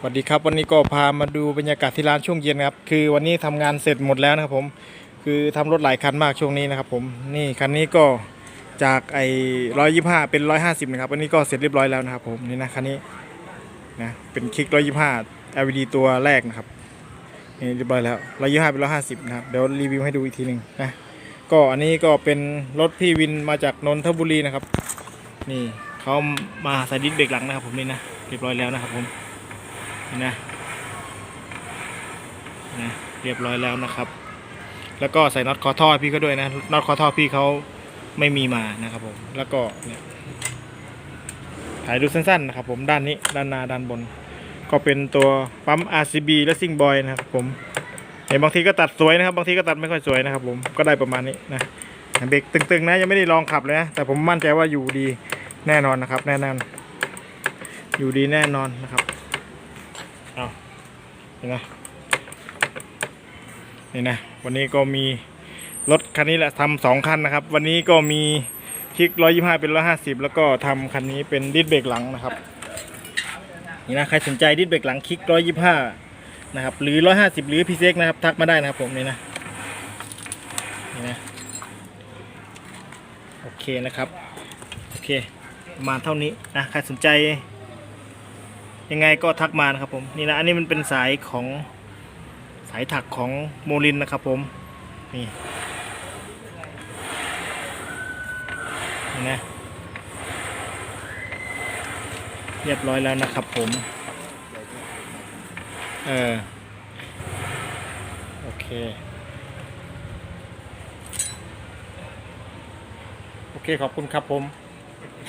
สวัสดีครับวันนี้ก็พามาดูบรรยากาศที่ร้านช่วงเย็นครับคือวันนี้ทำงานเสร็จหมดแล้วนะครับผมคือทำรถหลายคันมากช่วงนี้นะครับผมนี่คันนี้ก็จากไอ้ร้อยยี่ห้าเป็นร้อยห้าสิบนะครับวันนี้ก็เสร็จเรียบร้อยแล้วนะครับผมนี่นะคันนี้นะเป็นคลิกร้อยยี่ห้า LED ตัวแรกนะครับนี่เรียบร้อยแล้วร้อยยี่ห้าเป็นร้อยห้าสิบนะครับเดี๋ยวรีวิวให้ดูอีกทีหนึ่งนะก็อันนี้ก็เป็นรถพี่วินมาจากนนทบุรีนะครับ นี่เขามาใส่ดิสเบรกหลังนะครับผมนี่นะเรียบร้อยแล้วนะครับผม นะนะเรียบร้อยแล้วนะครับ แล้วก็ใส่น็อตคอท่อพี่เขาด้วยนะน็อตคอท่อพี่เขาไม่มีมานะครับผมแล้วก็เนี่ยถ่ายดูสั้นๆนะครับผมด้านนี้ด้านหน้าด้านบน ก็เป็นตัวปั๊ม RCB และซิงบอยนะครับผมเห็นบางทีก็ตัดสวยนะครับ บางทีก็ตัดไม่ค่อยสวยนะครับ ผมก็ได้ประมาณนี้นะเบรกตึงๆนะยังไม่ได้ลองขับเลยนะแต่ผมมั่นใจว่าอยู่ดีแน่นอนนะครับ แน่นอนอยู่ดีแน่นอนนะครับ เอาเห็นไหมนี่นะวันนี้ก็มีรถคันนี้แหละทำสองคันนะครับ วันนี้ก็มีคลิกร้อยยี่ห้าเป็นร้อยห้าสิบแล้วก็ทำคันนี้เป็นดิสเบรกหลังนะครับนี่นะใครสนใจดิสเบรกหลังคลิกร้อยยี่ห้านะครับหรือร้อยห้าสิบหรือพีเซ็กนะครับทักมาได้นะครับผมนี่นะนี่นะโอเคนะครับโอเคประมาณเท่านี้นะใครสนใจ ยังไงก็ทักมานะครับผมนี่นะอันนี้มันเป็นสายของสายถักของโมลินนะครับผมนี่นี่นะเรียบร้อยแล้วนะครับผมเออโอเคโอเคขอบคุณครับผม